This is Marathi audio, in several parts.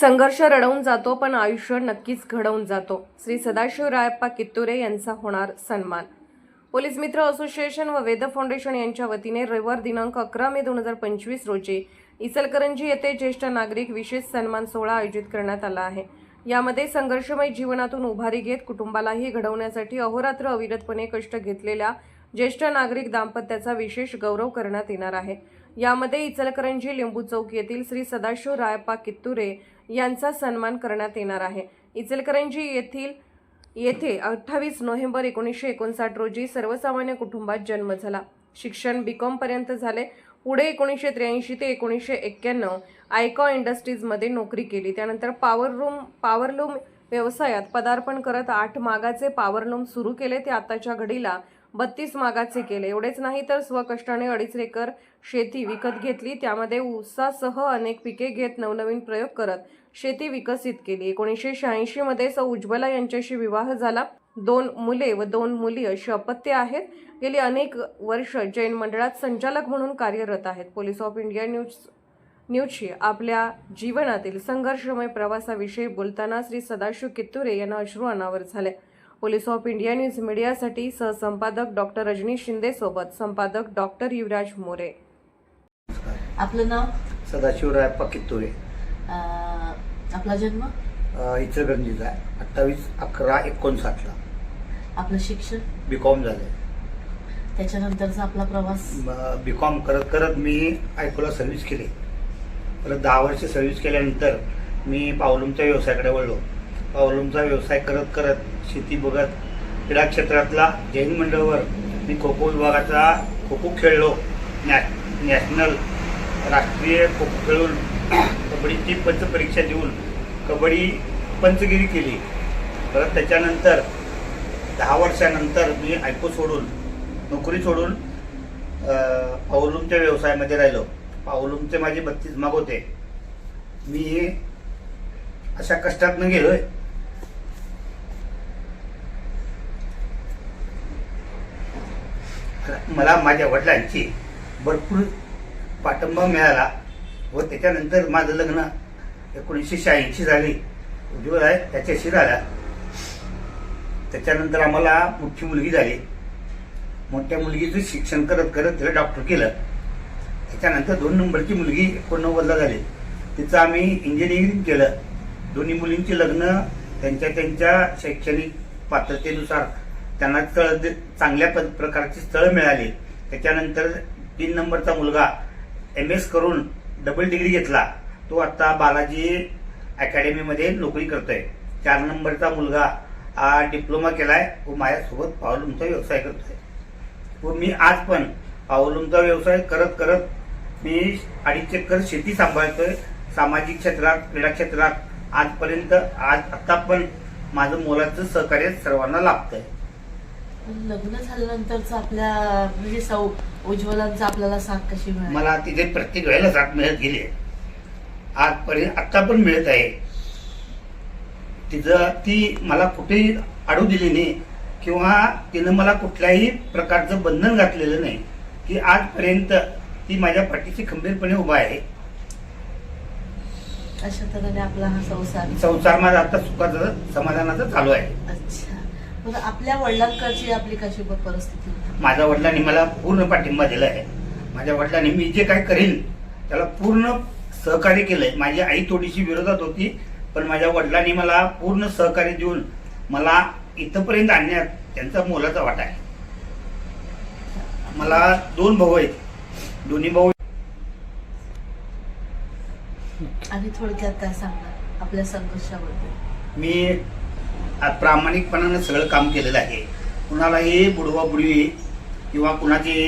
संघर्ष रडवून जातो पण आयुष्य नक्कीच घडवून जातो. श्री सदाशिव रायप्पा कित्तुरे यांचा होणार सन्मान. पोलीस मित्र असोसिएशन व वेद फाउंडेशन यांच्या वतीने रविवार दिनांक अकरा मे दोन हजार पंचवीस रोजी इचलकरंजी येथे ज्येष्ठ नागरिक विशेष सन्मान सोहळा आयोजित करण्यात आला आहे. यामध्ये संघर्षमय जीवनातून उभारी घेत कुटुंबालाही घडवण्यासाठी अहोरात्र अविरतपणे कष्ट घेतलेल्या ज्येष्ठ नागरिक दाम्पत्याचा विशेष गौरव करण्यात येणार आहे. यामध्ये इचलकरंजी लिंबू चौक येथील श्री सदाशिव रायप्पा कित्तुरे यांचा सन्मान करण्यात येणार आहे. इचलकरंजी येथील येथे अठ्ठावीस नोव्हेंबर एकोणीसशे एकोणसाठ रोजी सर्वसामान्य कुटुंबात जन्म झाला. शिक्षण बी कॉमपर्यंत झाले. पुढे एकोणीसशे त्र्याऐंशी ते एकोणीसशे एक्क्याण्णव आयकॉ इंडस्ट्रीजमध्ये नोकरी केली. त्यानंतर पॉवर रूम पॉवरलूम व्यवसायात पदार्पण करत आठ मागाचे पॉवरलूम सुरू केले. ते आताच्या घडीला बत्तीस मागाचे केले. एवढेच नाही तर स्वकष्टाने अडीच एकर शेती विकत घेतली. त्यामध्ये ऊसासह अनेक पिके घेत नवनवीन प्रयोग करत शेती विकसित केली. एकोणीसशे शहाऐंशी मध्ये सौ. उज्ज्वला यांच्याशी विवाह झाला. दोन मुले व दोन मुली अशी अपत्य आहेत. गेली अनेक वर्ष जैन मंडळात संचालक म्हणून कार्यरत आहेत. पोलीस ऑफ इंडिया न्यूज न्यूजशी आपल्या जीवनातील संघर्षमय प्रवासाविषयी बोलताना श्री सदाशिव कित्तुरे यांना अश्रू अनावर झाले. पोलीस ऑफ इंडिया न्यूज मीडियासाठी सहसंपादक डॉक्टर रजनी शिंदे सोबत संपादक डॉक्टर युवराज मोरे. आपलं नाव? सदाशिवरायप्पा कित्तुरे अं, आपला जन्म? अ, इचलकरंजीचा आहे. अठ्ठावीस अकरा एकोणसाठला. आपलं शिक्षण? बी कॉम झाले त्याच्यानंतरचा आपला प्रवास? बी कॉम करत करत मी आयकोला सर्व्हिस केली. परत दहा वर्ष सर्व्हिस केल्यानंतर मी पावलूमच्या व्यवसायाकडे वळलो. पावलूमचा व्यवसाय करत करत शेती बघत क्रीडा क्षेत्रातला जैन मंडळवर मी खो खो विभागाचा खो खो खेळलो. नॅ नॅशनल राष्ट्रीय खो खो खेळून कबड्डीची पंचपरीक्षा देऊन कबड्डी पंचगिरी केली. परत त्याच्यानंतर दहा वर्षानंतर मी ऐकू सोडून नोकरी सोडून पावलूमच्या पाऊलूमच्या व्यवसायामध्ये राहिलो. पाऊलूमचे माझे बत्तीस माग होते. मी अशा कष्टातनं गेलोय. मला माझ्या वडिलांची भरपूर पाठिंबा मिळाला व त्याच्यानंतर माझं लग्न एकोणीसशे शहाऐंशी झाली. उज्ज्वल आहे त्याच्याशी झाला त्याच्यानंतर आम्हाला मोठी मुलगी झाली. मोठ्या मुलगीचं शिक्षण करत करत तिला डॉक्टर केलं. त्याच्यानंतर दोन नंबरची मुलगी एकोणनव्वदला झाली. तिचं आम्ही इंजिनिअरिंग केलं. दोन्ही मुलींची लग्न त्यांच्या त्यांच्या शैक्षणिक पात्रतेनुसार त्यांना स्थळ चांगल्या पद प्रकारची स्थळं मिळाली. त्याच्यानंतर तीन नंबरचा मुलगा एम एस करून डबल डिग्री घेतला. तो आता बालाजी अकॅडमीमध्ये नोकरी करतोय. चार नंबरचा मुलगा हा डिप्लोमा केलाय. व माझ्यासोबत पावलूमचा व्यवसाय करतोय. व मी आज पण पावलूमचा व्यवसाय करत करत मी अडीच एकर शेती सांभाळतोय. सामाजिक क्षेत्रात क्रीडा क्षेत्रात आजपर्यंत आज आता पण माझं मोलाचं सहकार्य सर्वांना लाभतंय. लग्न झाल्यानंतरचा आपल्या म्हणजे सौ उज्ज्वलांचा आपल्याला साथ कशी मिळाली? मला तिथे प्रत्येक वेळेला साथ मिळत गेली आहे. आजपर्यंत आता पण मिळत आहे. तिचं ती मला कुठेही अडू दिली नाही किंवा तिनं मला कुठल्याही प्रकारचं बंधन घातलेलं नाही की आजपर्यंत ती माझ्या पाठीशी खंबीरपणे उभा आहे. अशा तऱ्हेने आपला हा संसार संसार माझा आता सुखाचा समाधानाचा चालू आहे. अच्छा. आपल्या वडिलांकडची आपली कशी परिस्थिती? माझ्या वडिलांनी मला पूर्ण पाठिंबा दिला आहे. माझ्या वडिलांनी मी जे काय करीन त्याला पूर्ण सहकार्य केलंय. माझी आई थोडीशी विरोधात होती पण माझ्या वडिलांनी मला पूर्ण सहकार्य देऊन मला इथपर्यंत आणण्यात त्यांचा मोलाचा वाटा आहे. मला दोन भाऊ आहेत. दोन्ही भाऊ आणि थोडक्यात काय सांगणार आपल्या संघर्षाबद्दल? मी प्रामाणिकपणानं सगळं काम केलेलं आहे. कुणालाही बुडवा बुडवी किंवा कुणाचे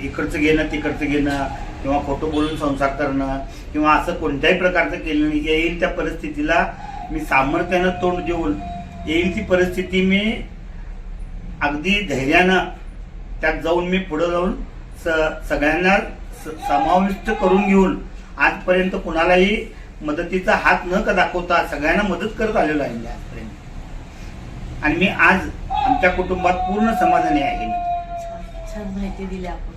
इकडचं घेणं तिकडचं घेणं किंवा खोटं बोलून संसार करणं किंवा असं कोणत्याही प्रकारचं केलं नाही येईल त्या परिस्थितीला मी सामर्थ्यानं तोंड देऊन येईल ती परिस्थिती मी अगदी धैर्यानं त्यात जाऊन मी पुढं जाऊन स सगळ्यांना स- समाविष्ट करून घेऊन आजपर्यंत कुणालाही मदतीचा हात न का दाखवता सगळ्यांना मदत करत आलेलो आहे आणि मी आज आमच्या कुटुंबात पूर्ण समाधानी आहे. छान माहिती दिली आपण.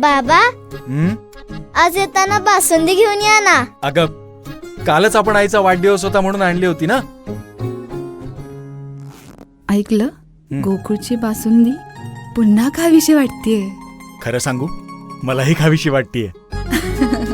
बाबा हं? आज येताना बासुंदी घेऊन या ना. अगं कालच आपण आईचा वाढदिवस होता म्हणून आणली होती ना? ऐकलं. गोकुळची बासुंदी पुन्हा खावीशी वाटतेय. खरं सांगू मलाही खावीशी वाटतीये.